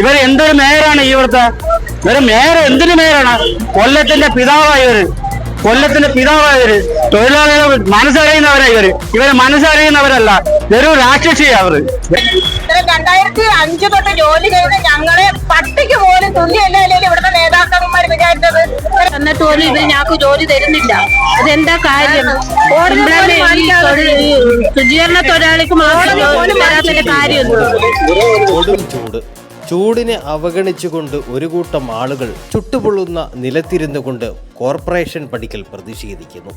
ഇവർ എന്തൊരു മേയറാണ് ഈ ഇവിടുത്തെ? ഇവർ മേയർ എന്തിനു മേയറാണ്? കൊല്ലത്തിന്റെ പിതാവായവര് കൊല്ലത്തിന്റെ പിതാവായവര് തൊഴിലാളികൾ മനസ്സറിയുന്നവരാ ഇവർ. ഇവരെ മനസ്സറിയുന്നവരല്ല. ഇതൊരു രാക്ഷസിയാ അവർ. രണ്ടായിരത്തി അഞ്ചു തൊട്ട് ജോലി ചെയ്ത് ഞങ്ങളെ പട്ടിക്ക് പോലും തുല്യല്ലേ ഇവിടുത്തെ നേതാക്കന്മാർ വിചാരിച്ചത്. എന്നിട്ട് പോലും ഇവർ ഞങ്ങൾക്ക് ജോലി തരുന്നില്ല. അതെന്താ കാര്യം? ശുചീകരണ തൊഴിലാളിക്ക് മാത്രം ജോലി ചൂടിനെ അവഗണിച്ചുകൊണ്ട് ഒരു കൂട്ടം ആളുകൾ ചുട്ടുപൊള്ളുന്ന നിലത്തിരുന്നു കൊണ്ട് കോർപ്പറേഷൻ പടിക്കൽ പ്രതിഷേധിക്കുന്നു.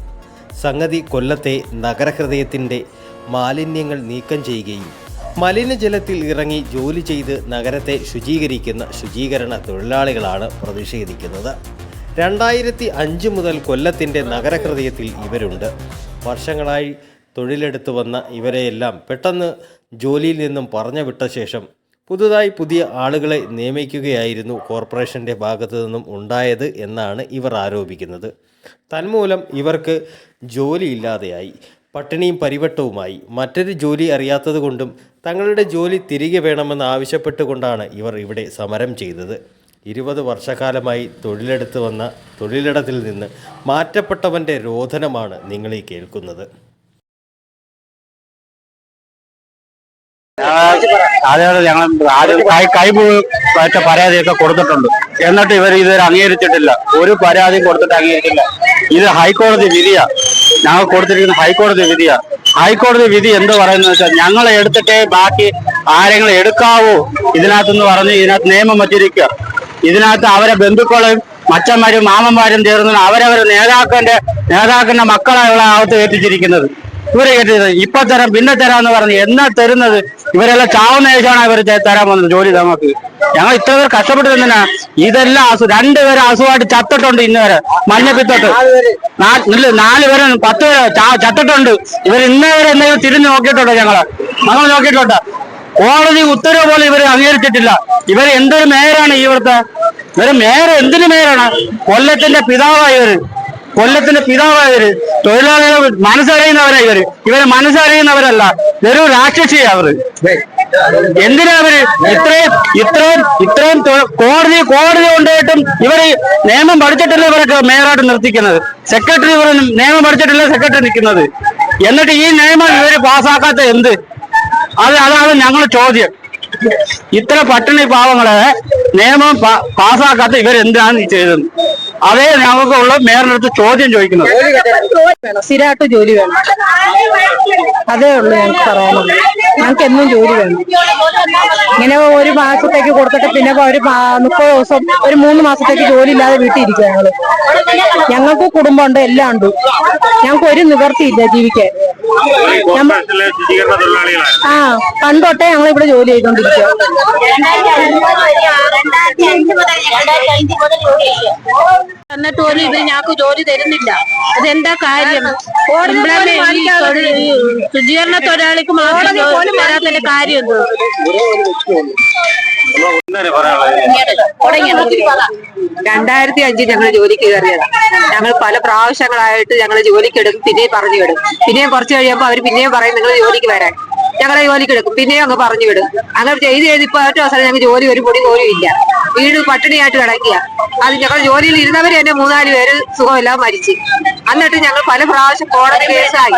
സംഗതി കൊല്ലത്തെ നഗരഹൃദയത്തിന്റെ മാലിന്യങ്ങൾ നീക്കം ചെയ്യുകയും മലിനജലത്തിൽ ഇറങ്ങി ജോലി ചെയ്ത് നഗരത്തെ ശുചീകരിക്കുന്ന ശുചീകരണ തൊഴിലാളികളാണ് പ്രതിഷേധിക്കുന്നത്. രണ്ടായിരത്തി അഞ്ച് മുതൽ കൊല്ലത്തിന്റെ നഗരഹൃദയത്തിൽ ഇവരുണ്ട്. വർഷങ്ങളായി തൊഴിലെടുത്തു വന്ന ഇവരെയെല്ലാം പെട്ടെന്ന് ജോലിയിൽ നിന്നും പറഞ്ഞു വിട്ട ശേഷം പുതുതായി പുതിയ ആളുകളെ നിയമിക്കുകയായിരുന്നു കോർപ്പറേഷന്റെ ഭാഗത്തു നിന്നും ഉണ്ടായത് എന്നാണ് ഇവർ ആരോപിക്കുന്നത്. തന്മൂലം ഇവർക്ക് ജോലിയില്ലാതെയായി. പട്ടിണിയും പരിവട്ടവുമായി. മറ്റൊരു ജോലി അറിയാത്തതുകൊണ്ടും തങ്ങളുടെ ജോലി തിരികെ വേണമെന്ന് ആവശ്യപ്പെട്ടുകൊണ്ടാണ് ഇവർ ഇവിടെ സമരം ചെയ്തത്. ഇരുപത് വർഷക്കാലമായി തൊഴിലെടുത്ത് വന്ന തൊഴിലിടത്തിൽ നിന്ന് മാറ്റപ്പെട്ടവന്റെ രോധനമാണ് നിങ്ങളീ കേൾക്കുന്നത്. അതായത് ഞങ്ങൾ ആദ്യം കൈ കൈ പറ്റ പരാതിയൊക്കെ കൊടുത്തിട്ടുണ്ട്. എന്നിട്ട് ഇവർ ഇതുവരെ അംഗീകരിച്ചിട്ടില്ല. ഒരു പരാതിയും കൊടുത്തിട്ട് അംഗീകരിച്ചില്ല ഇത് ഹൈക്കോടതി വിധിയാ. ഞങ്ങൾ കൊടുത്തിരിക്കുന്ന ഹൈക്കോടതി വിധിയാ. ഹൈക്കോടതി വിധി എന്ത് പറയുന്നത് വെച്ചാൽ ഞങ്ങൾ എടുത്തിട്ടേ ബാക്കി ആരെങ്കിലും എടുക്കാവൂ. ഇതിനകത്തെന്ന് പറഞ്ഞ് ഇതിനകത്ത് നിയമം വച്ചിരിക്കുക. ഇതിനകത്ത് അവരെ ബന്ധുക്കളും മച്ചന്മാരും മാമന്മാരും ചേർന്ന് അവരവരെ നേതാക്കളുടെ നേതാക്കളുടെ മക്കളായുള്ള അകത്ത് ഏൽപ്പിച്ചിരിക്കുന്നത്. ഇവരെ കേട്ടത് ഇപ്പൊ തരാം പിന്നെ തരാന്ന് പറഞ്ഞ് എന്നാ തരുന്നത്? ഇവരെല്ലാം ചാവുന്ന ശേഷമാണ് ഇവർ തരാൻ വന്നത് ജോലി നമുക്ക്. ഞങ്ങൾ ഇത്ര പേർ കഷ്ടപ്പെട്ട് തന്നെയാ ഇതെല്ലാം അസു രണ്ടുപേരെ അസുഖമായിട്ട് ചത്തിട്ടുണ്ട് ഇന്ന് വരെ. മഞ്ഞപ്പിത്തോട്ട് ഇല്ല, നാല് പേരെ പത്ത് പേരെ ചത്തിട്ടുണ്ട്. ഇവർ ഇന്നേ വരെ എന്തെങ്കിലും തിരിഞ്ഞു നോക്കിയിട്ടുണ്ടോ ഞങ്ങൾ? ഞങ്ങൾ നോക്കിയിട്ടുണ്ട്. കോടതി ഉത്തരവ് പോലും ഇവർ അംഗീകരിച്ചിട്ടില്ല. ഇവർ എന്തൊരു മേയറാണ് ഇവിടുത്തെ? ഇവർ മേയർ എന്തിനു മേയറാണ്? കൊല്ലത്തിന്റെ പിതാവായവര് കൊല്ലത്തിന്റെ പിതാവായവര് തൊഴിലാളികൾ മനസ്സറിയുന്നവരാ ഇവർ ഇവരെ മനസ്സറിയുന്നവരല്ല വെറും രാക്ഷസിയാ അവർ. എന്തിനാ അവർ ഇത്രയും ഇത്രയും ഇത്രയും കോടതി കോടതി കൊണ്ടുപോയിട്ടും ഇവർ നിയമം പഠിച്ചിട്ടില്ല ഇവർക്ക് മേയറായിട്ട് നിർത്തിക്കുന്നത്. സെക്രട്ടറി ഇവർ നിയമം പഠിച്ചിട്ടില്ല സെക്രട്ടറി നിൽക്കുന്നത്. എന്നിട്ട് ഈ നിയമം ഇവർ പാസ്സാക്കാത്ത എന്ത്? അത് അതാണ് ഞങ്ങളുടെ ചോദ്യം. ഇത്ര പട്ടിണി പാവങ്ങളെ നിയമം പാസ്സാക്കാത്ത ഇവരെന്താണ് ചെയ്തത്? അതേ ഞങ്ങൾക്കുള്ള മേയറിന്റെ അടുത്ത് ചോദ്യം ചോദിക്കുന്നത്. സ്ഥിരമായിട്ട് ജോലി വേണം. അതേ ഉള്ളൂ ഞങ്ങൾക്ക് പറയാനുള്ളത്. ഞങ്ങൾക്ക് എന്നും ജോലി വേണം. ഇങ്ങനെ ഒരു മാസത്തേക്ക് കൊടുത്തിട്ട് പിന്നെ ഒരു മുപ്പത് ദിവസം ഒരു മൂന്ന് മാസത്തേക്ക് ജോലി ഇല്ലാതെ വീട്ടിൽ ഇരിക്കുക ഞങ്ങൾ. ഞങ്ങൾക്ക് കുടുംബമുണ്ട് എല്ലാം ഉണ്ട്. ഞങ്ങൾക്ക് ഒരു നിവർത്തിയില്ല ജീവിക്കാൻ. ആ പണ്ടൊട്ടേ ഞങ്ങൾ ഇവിടെ ജോലി ചെയ്തോണ്ടിരിക്കുക എന്നിട്ട് പോലും ഇവർ ഞങ്ങൾക്ക് ജോലി തരുന്നില്ല. അതെന്താ കാര്യം? ശുചീകരണ തൊഴിലാളിക്ക് മാത്രം ജോലി വരാത്തതിന്റെ കാര്യം എന്തുവാ? രണ്ടായിരത്തി അഞ്ചിൽ ഞങ്ങൾ ജോലിക്ക് കയറിയതാണ് ഞങ്ങൾ പല പ്രാവശ്യങ്ങളായിട്ട് ഞങ്ങൾ ജോലിക്ക് എടുക്കും പിന്നെയും പറഞ്ഞു വിടും. പിന്നെയും കുറച്ച് കഴിയുമ്പോൾ അവർ പിന്നെയും പറയും നിങ്ങൾ ജോലിക്ക് വരാൻ. ഞങ്ങളെ ജോലിക്ക് എടുക്കും പിന്നെയും അങ്ങ് പറഞ്ഞു വിടും. അങ്ങനെ ചെയ്ത് ചെയ്ത് ഇപ്പൊ ഏറ്റവും അവസരം ഞങ്ങൾക്ക് ജോലി ഒരു പൊടി പോലും ഇല്ല. വീട് പട്ടിണിയായിട്ട് കിടക്കുക. അത് ഞങ്ങൾ ജോലിയിൽ ഇരുന്നവർ തന്നെ മൂന്നാൽ പേര് സുഖമില്ലാതെ മരിച്ചു. എന്നിട്ട് ഞങ്ങൾ പല പ്രാവശ്യം കോടതി കേസായി.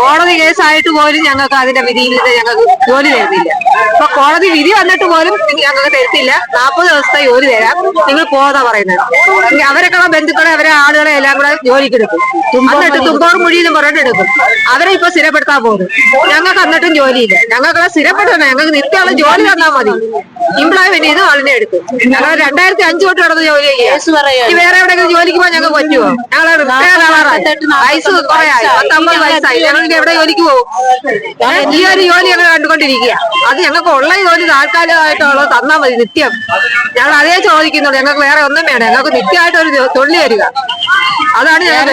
കോടതി കേസായിട്ട് പോലും ഞങ്ങൾക്ക് അതിന്റെ വിധിയിൽ നിന്ന് ഞങ്ങൾക്ക് ജോലി തരുന്നില്ല. അപ്പൊ കോടതി വിധി വന്നിട്ട് പോലും ഞങ്ങൾക്ക് തരത്തില്ല. നാൽപ്പത് ദിവസത്തെ ജോലി തരാം. നിങ്ങൾ പോകാതെ പറയുന്നത്. അവരൊക്കെ ബന്ധുക്കളെ അവരെ ആളുകളെ എല്ലാം കൂടെ ജോലിക്ക് എടുക്കും. എന്നിട്ട് തുമ്പോർ മുഴിയിലും പുറത്ത് എടുക്കും. അവരെ ഇപ്പൊ സ്ഥിരപ്പെടുത്താൻ പോകുന്നു. ഞങ്ങൾക്ക് എന്നിട്ടും ജോലിയില്ല. ഞങ്ങൾക്ക് സ്ഥിരപ്പെടുത്തണം ഞങ്ങൾക്ക് നിത്യമുള്ള ജോലി തന്നാൽ മതി. എംപ്ലോയ്മെന്റ് ചെയ്ത് ആളിനെ എടുക്കും ഞങ്ങൾ രണ്ടായിരത്തി അഞ്ചു തൊട്ട് നടന്ന് ജോലി ചെയ്യാം ഇനി വേറെ എവിടെയെങ്കിലും ജോലിക്ക് പോകാൻ ഞങ്ങൾക്ക് പറ്റുമോ ഞങ്ങൾ റിട്ടയർഡ് ആവാറായി. വയസ്സ് കുറയായി ആയി പത്തമ്പത് വയസ്സായി. ഞങ്ങൾക്ക് എവിടെ ജോലിക്ക് പോകും? ഈ ഒരു ജോലി ഞങ്ങൾ കണ്ടുകൊണ്ടിരിക്കുക. അത് ഞങ്ങൾക്ക് ഉള്ള ജോലി താൽക്കാലികമായിട്ടുള്ളത് തന്നാൽ മതി നിത്യം. ഞങ്ങൾ അതേ ചോദിക്കുന്നുള്ളൂ. ഞങ്ങൾക്ക് വേറെ ഒന്നും വേണം ഞങ്ങൾക്ക് നിത്യമായിട്ട് ഒരു തൊഴിൽ തരിക. അതാണ് ഞങ്ങൾ